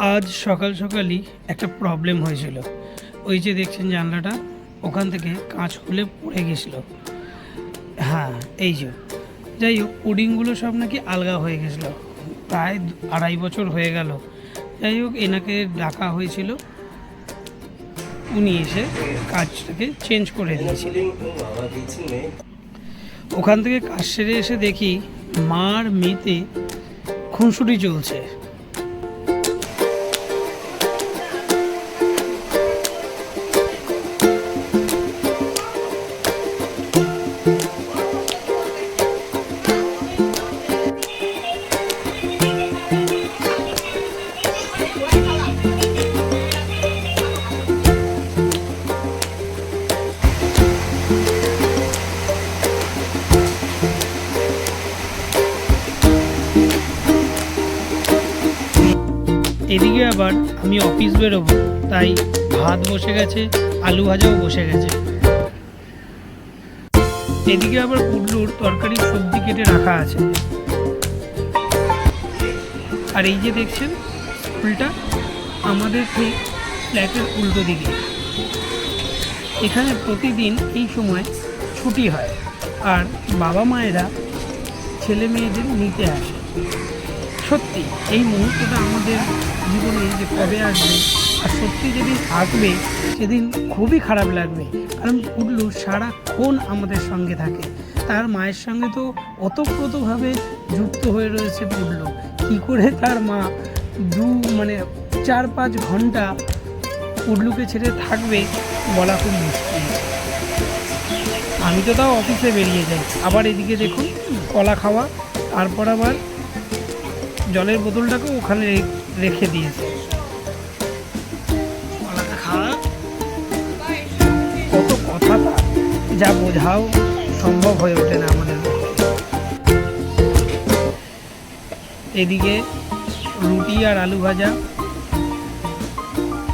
আজ সকাল সকালই একটা প্রবলেম হয়েছিল। ওই যে দেখছেন জানলাটা, ওখান থেকে কাঁচ খুলে পড়ে গেছিল। হ্যাঁ এই যে। যাই হোক পুডিংগুলো সব নাকি আলগা হয়ে গেছিল। প্রায় আড়াই বছর হয়ে গেল। যাই হোক, এনাকে ডাকা হয়েছিল। উনি এসে কাজটাকে চেঞ্জ করে দিয়েছিলেন। ওখান থেকে কাজ সেরে এসে দেখি মার মেতে খুনসুটি চলছে। এদিকে আবার আমি অফিস বেরোবো, তাই ভাত বসে গেছে, আলু ভাজাও বসে গেছে। এদিকে আবার পুডলুর তরকারি সবজি কেটে রাখা আছে। আর এই যে দেখছেন স্কুলটা আমাদের ঠিক ফ্ল্যাটের উল্টো দিকে। এখানে প্রতিদিন এই সময় ছুটি হয়, আর বাবা মায়েরা ছেলে মেয়েদের নিতে আসে। সত্যি, এই মুহূর্তটা আমাদের জীবনে যে কবে আসবে আর সত্যি যেদিন আসবে সেদিন খুবই খারাপ লাগবে। কারণ পুডলু সারাক্ষণ আমাদের সঙ্গে থাকে। তার মায়ের সঙ্গে তো ওতপ্রোতভাবে যুক্ত হয়ে রয়েছে পুডলু। কী করে তার মা দু মানে চার, পাঁচ ঘণ্টা পুডলুকে ছেড়ে থাকবে বলা খুব মুশকিল। আমি তো তাও অফিসে বেরিয়ে যাই। আবার এদিকে দেখুন, কলা খাওয়া, তারপর আবার জলের বোতলটাকেও ওখানে রেখে দিয়েছে। খাওয়া। কত কথা যা বোঝাও সম্ভব হয়ে ওঠে না আমাদের এদিকে রুটি আর আলু ভাজা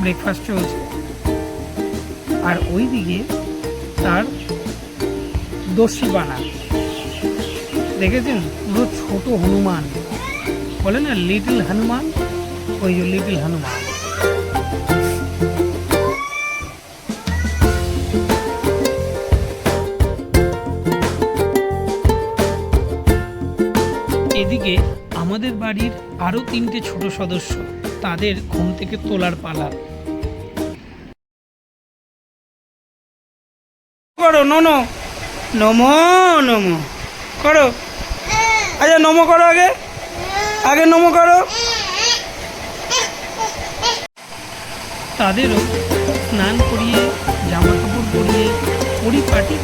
ব্রেকফাস্ট চলছে। আর ওইদিকে তার দস্যি বানা। দেখেছেন? পুরো ছোট হনুমান। বলে না লিটল হনুমান? ওই লিটল হনুমান। এদিকে আমাদের বাড়ির আরও তিনটে ছোট সদস্য, তাদের ঘুম থেকে তোলার পালা। করো ননো নমো নমো। করো। আচ্ছা নমো করো আগে। আগে নমো করো। তাদেরও স্নান করিয়ে জামা কাপড় পরিয়ে, পরিপাটি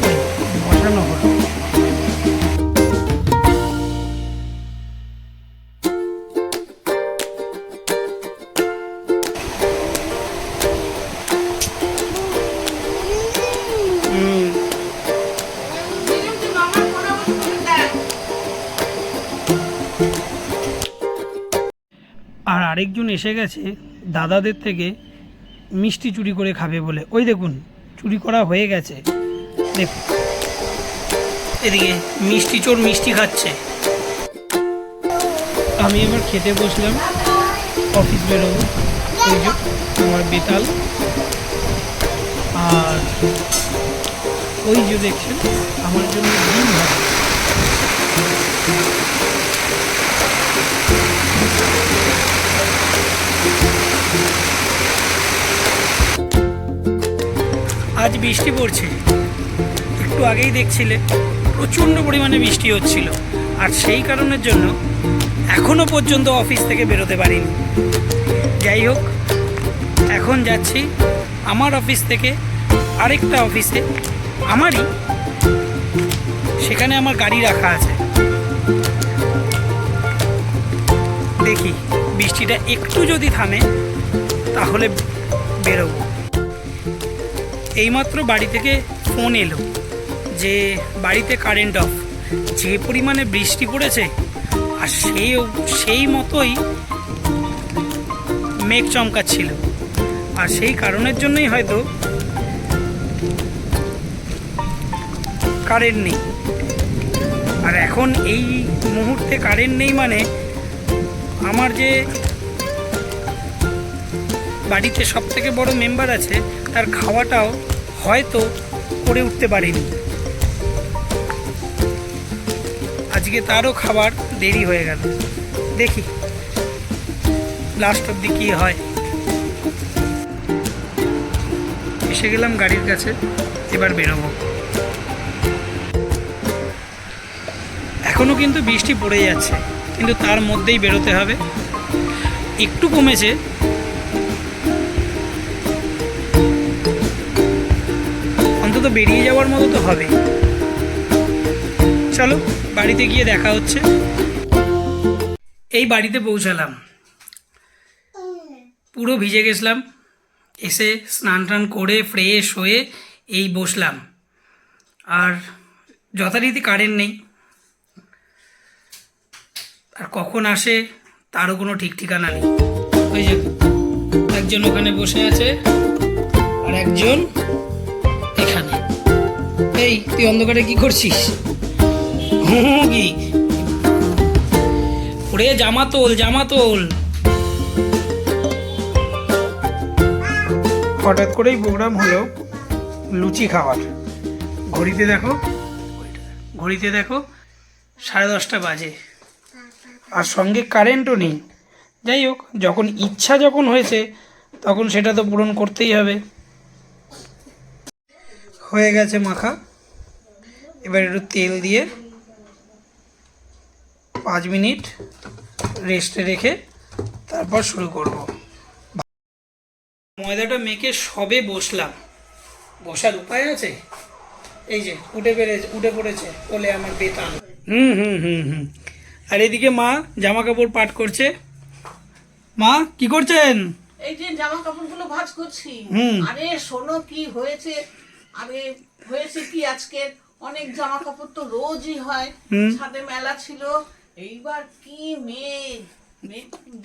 বসানো হলো। আর আরেকজন এসে গেছে দাদাদের থেকে। মিষ্টি চুরি করে খাবে বলে। ওই দেখুন, চুরি করা হয়ে গেছে। দেখুন। এদিকে মিষ্টি চোর মিষ্টি খাচ্ছে। আমি এবার খেতে বসলাম অফিস বেরোবো। ওই যে আমার বেতাল। আর ওই যে দেখছেন, আমার জন্য ডিম ভাজা। আজ বৃষ্টি পড়ছে। একটু আগেই দেখছিলে, প্রচণ্ড পরিমাণে বৃষ্টি হচ্ছিল। আর সেই কারণের জন্য এখনও পর্যন্ত অফিস থেকে বেরোতে পারিনি। যাই হোক, এখন যাচ্ছি আমার অফিস থেকে আরেকটা অফিসে। আমারই সেখানে আমার গাড়ি রাখা আছে। দেখি, বৃষ্টিটা একটু যদি থামে, তাহলে বেরোবো। এইমাত্র বাড়ি থেকে ফোন এলো যে বাড়িতে কারেন্ট অফ যে পরিমাণে বৃষ্টি পড়েছে, আর সেই সেই মতোই মেঘ চমকাচ্ছিল। আর সেই কারণের জন্যই হয়তো কারেন্ট নেই। আর এখন এই মুহূর্তে কারেন্ট নেই মানে আমার যে বাড়িতে সব থেকে বড় মেম্বার আছে, তার খাওয়াটাও হয়তো করে উঠতে পারিনি। আজকে তারও খাবার দেরি হয়ে গেল। দেখি লাস্ট অব্দি কী হয়। এসে গেলাম গাড়ির কাছে, এবার বেরোবো। এখনও কিন্তু বৃষ্টি পড়ে যাচ্ছে, কিন্তু তার মধ্যেই বেরোতে হবে। একটু কমেছে বেরিয়ে যাওয়ার মতো তো হবে চলো, বাড়িতে গিয়ে দেখা হচ্ছে। এই বাড়িতে পৌঁছালাম। পুরো ভিজে গেছিলাম। এসে স্নান টান করে ফ্রেশ হয়ে এই বসলাম। আর যথারীতি কারেন্ট নেই। আর কখন আসে তারও কোনো ঠিক ঠিকানা নেই। ওই যে একজন ওখানে বসে আছে। আর একজন এই, তুই অন্ধকারে কি করছিস? কি ওরে জামা তোল হঠাৎ করেই প্রোগ্রাম হলো লুচি খাওয়ার। ঘড়িতে দেখো ঘড়িতে দেখো সাড়ে দশটা বাজে। আর সঙ্গে কারেন্টও নেই। যাই হোক, যখন ইচ্ছা যখন হয়েছে, তখন সেটা তো পূরণ করতেই হবে। হয়ে গেছে মাখা। এবার একটু তেল দিয়ে পাঁচ মিনিট রেস্টে রেখে তারপর শুরু করব। ময়দাটা মেখে সবে বসলাম। বসার উপায় আছে? এই যে উঠে পেরেছে উঠে পড়েছে বলে আমার বেতাল। হুম হুম হুম হুম। আর এদিকে মা জামা কাপড় পাট করছে। মা কি করছেন? এই যে জামা কাপড়গুলো ভাঁজ করছি। আরে শোনো কি হয়েছে? আরে হয়েছে কি আজকে অনেক জামা কাপড় তো রোজই হয়। ছাদে মেলা ছিল। এইবার কি মেঘ?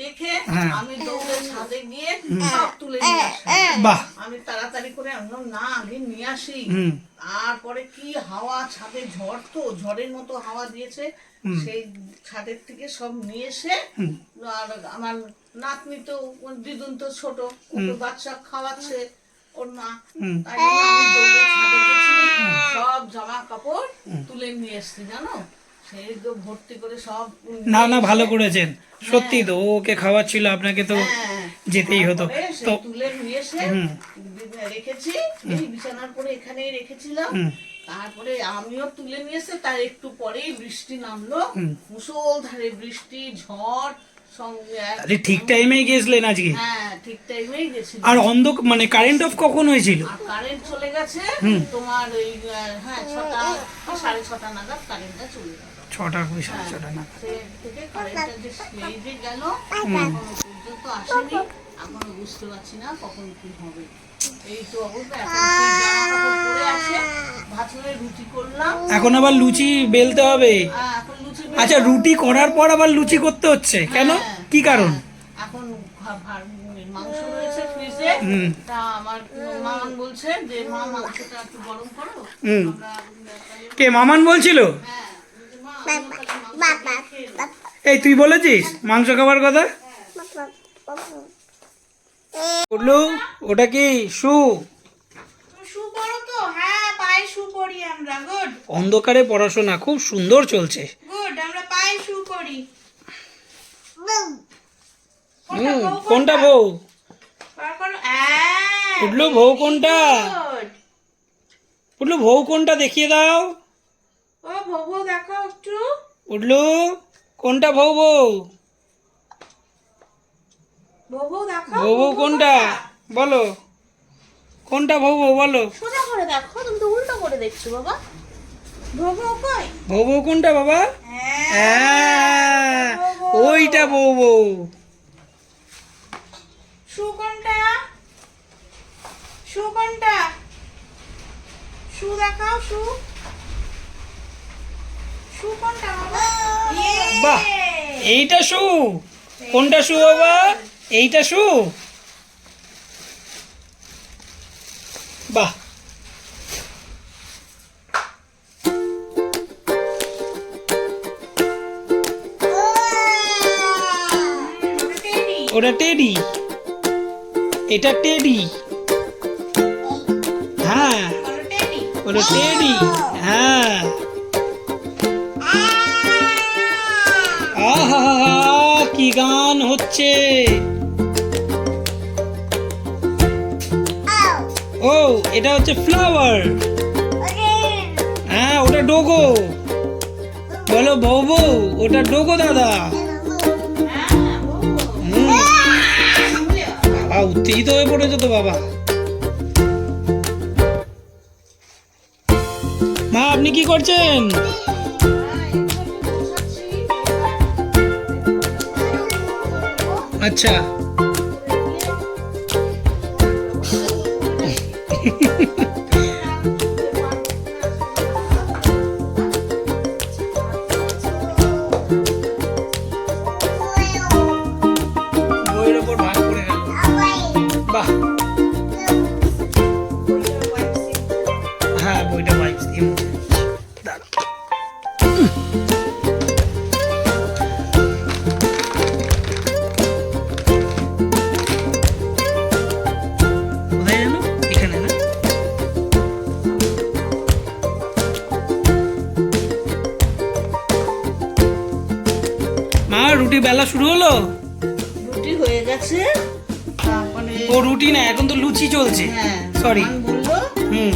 দেখে হ্যাঁ। আমি দৌড়ে ছাদে গিয়ে সব তুলে নিয়ে আসি। আমি তাড়াতাড়ি করে আনলাম না আগে নিয়ে আসি। তারপরে কি হাওয়া? ছাদে ঝড় তো ঝড়ের মতো হাওয়া দিয়েছে। সেই ছাদের থেকে সব নিয়ে এসে আর আমার নাতনি তো দিদুন তো ছোট ওকে বাচ্চা খাওয়াচ্ছে ওর মা। তাই আমি দৌড়ে ছাদে সব জামা কাপড় তুলে নিয়ে এসছি জানো? সেই তো ভর্তি করে সব না না ভালো করেছেন। সত্যি তো ও ওকে খাওয়াচ্ছিল আপনাকে তো হ্যাঁ। যেতেই হতো। তো তুলে নিয়ে এসে রেখেছি। বিছানার পরে এখানেই রেখেছিলাম। তারপরে আমিও তুলে নিয়ে এসে তার একটু পরেই বৃষ্টি নামলো। মুসলধারে বৃষ্টি ঝড় আরে ঠিক টাইমেই গেছিলেন আজকে? হ্যাঁ ঠিক টাইমেই গেছিল আর অন্ধ মানে কারেন্ট অফ কখন হয়েছিল? কারেন্ট চলে গেছে তোমার ওই হ্যাঁ ছটা সাড়ে ছটা নাগাদ কারেন্টটা চলে গেল। ছটা কুড়ি সাড়ে ছটা না থেকে কারেন্টটা যে গেল পর্যন্ত আসেনি। এখনও বুঝতে পারছি না কখন কি হবে এই তো অবস্থা এখন পরে আছে ভাতরে রুটি করলাম এখন আবার লুচি বেলতে হবে আচ্ছা রুটি করার পর আবার লুচি করতে হচ্ছে কেন হ্যাঁ, কি কারণ এখন মাংস রয়েছে ফ্রিজে হুম। তা আমার মামান বলছে যে মা মাংসটা একটু গরম করো হুম। কে মামান বলছিল হ্যাঁ। এই তুই বলেছিস মাংস খাবার কথা বললু ওটা কি শু? শু পরো তো। হ্যাঁ পায়ে শু পরি আমরা। গুড। অন্ধকারে পড়াশোনা খুব সুন্দর চলছে। গুড আমরা পায়ে শু পরি হুম কোনটা বউ? করো। হ্যাঁ বউ কোনটা? গুড। উঠল বউ কোনটা দেখিয়ে দাও। ও ভবু দেখো একটু। উঠল কোনটা বউ বউ? বউ বউ কোনটা? বলো। কোনটা বউ বউ বলো। সোজা করে দেখো তুমি তো উল্টো করে দেখছ বাবা। বউ বউ কোনটা বাবা? হ্যাঁ ওইটা বউ বউ। কোনটা? কোনটা? দেখাও কোনটা বাবা? বাহ এইটা শু। কোনটা শু বাবা? এইটা শু। বাহ। ওটা টেডি। এটা টেডি। হ্যাঁ। বলো টেডি। হ্যাঁ। আহা, কি গান হচ্ছে। এটা হচ্ছে ফ্লাওয়ার হ্যাঁ ওটা ডোগো। বলো বউ বউ ওটা ডোগো দাদা। বাবা, উত্তেজিত হয়ে পড়েছো তো বাবা। মা, আপনি কি করছেন? আচ্ছা। রুটি হয়ে গেছে। তারপরে ও রুটি না এখন তো লুচি চলছে। হ্যাঁ সরি বলল হুম।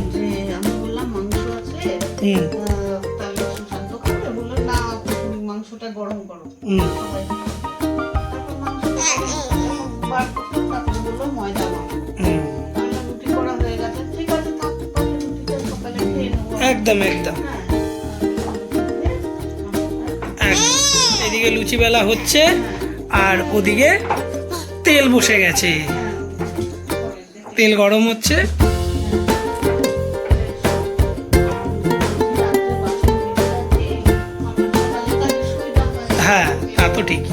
আমি বললাম মাংস আছে। হুম। তাহলে সুশান্ত খাবে বলল না মাংসটা গরম করো। হুম। হয়ে একদম একদম। হ্যাঁ। একদম। এদিকে লুচি বেলা হচ্ছে। আর ওদিকে তেল বসে গেছে। তেল গরম হচ্ছে। হ্যাঁ তা তো ঠিকই।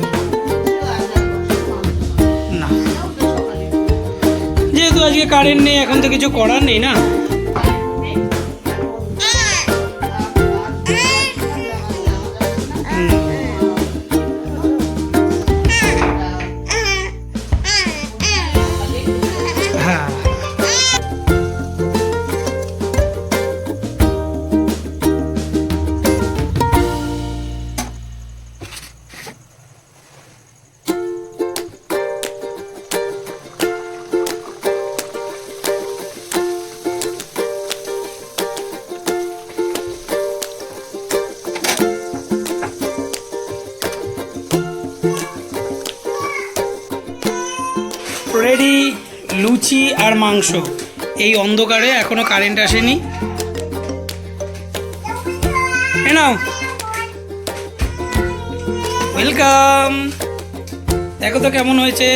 না। যেহেতু আজকে কারেন্ট নেই, এখন তো কিছু করার নেই না? লুচি আর মাংস। এই অন্ধকারে এখনও কারেন্ট আসেনি। নাও। ওয়েলকাম দেখো তো কেমন হয়েছে।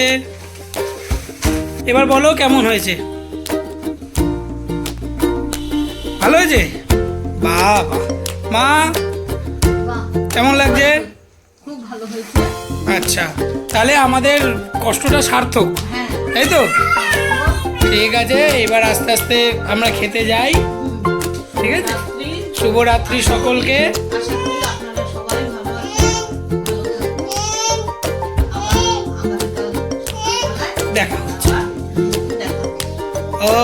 এবার বলো কেমন হয়েছে। ভালো হয়েছে? বাবা। মা কেমন লাগছে? খুব ভালো হয়েছে। আচ্ছা। তাহলে আমাদের কষ্টটা সার্থক। হ্যাঁ। তাই তো? ঠিক আছে, এবার আস্তে আস্তে আমরা খেতে যাই। ঠিক আছে? শুভরাত্রি সকলকে। দেখা হচ্ছে। ওকে ও